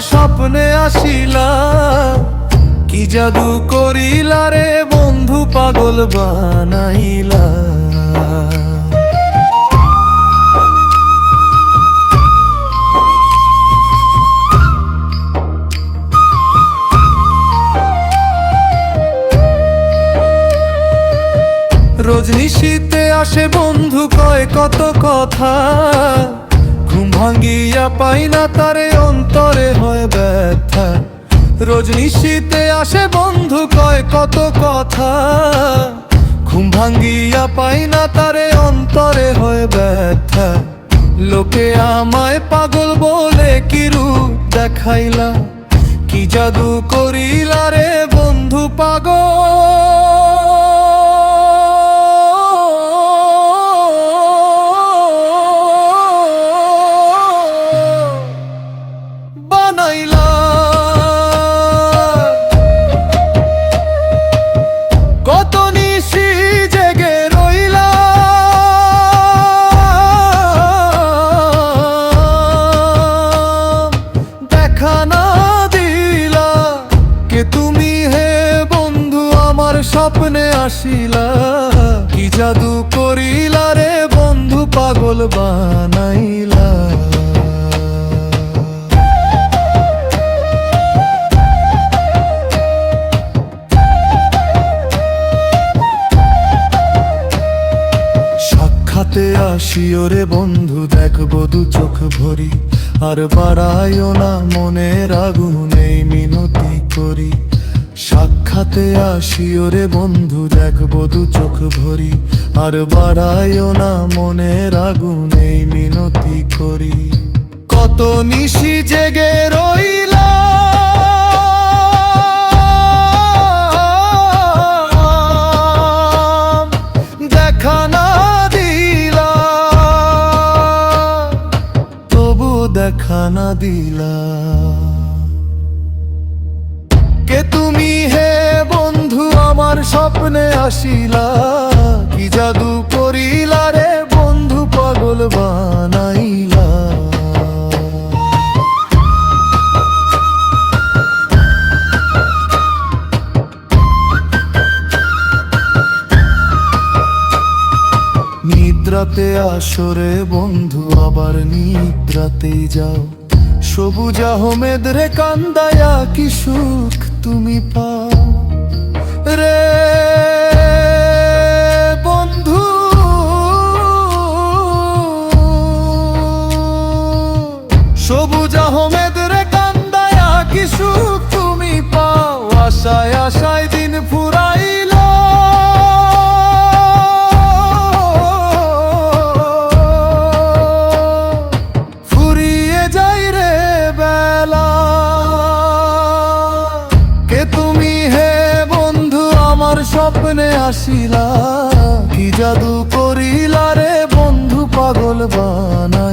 স্বপ্নে আসিলা। কি জাদু করিলা রে বন্ধু, পাগল বানাইলা। রজনিশীতে আসে বন্ধু, কয় কত কথা। ঘুম ভাঙ্গিয়া পাই না তারে, অন্তরে হয় ব্যথা। রজনিশীতে আসে বন্ধু, কয় কত কথা। ঘুম ভাঙ্গিয়া পাই না তারে, অন্তরে হয় ব্যথা। লোকে আমায় পাগল বলে কি রূপ দেখাইলা? কি জাদু করিলা রে আমার স্বপ্নে আসিলা। কি জাদু করিলা রে বন্ধু পাগল বানাইলা। সাক্ষাতে আসিও রে বন্ধু, দেখব দু চোখ ভরি। আর বাড়াইও না মনের আগুন, এই মিনতি করি। সাক্ষাতে আসিও রে বন্ধু, দেখব দু চোখ ভরি। আর বাড়াইও না মনের আগুন, এই মিনতি করি। কত নিশি জেগে রইলা দেখা না দিলা তবু দেখা না দিলা তুমি হে বন্ধু, আমার স্বপ্নে আসিলা। কি জাদু করিলা রে বন্ধু, পাগল বানাইলা। নিদ্রাতে আসরে বন্ধু, আবার নিদ্রাতেই যাও। সবুজ আহমেদ রে কান্দায়া, কি সুখ। তুমি পাও রে। আমার স্বপ্নে আসিলা কি জাদু করিলা রে বন্ধু পাগল বানাই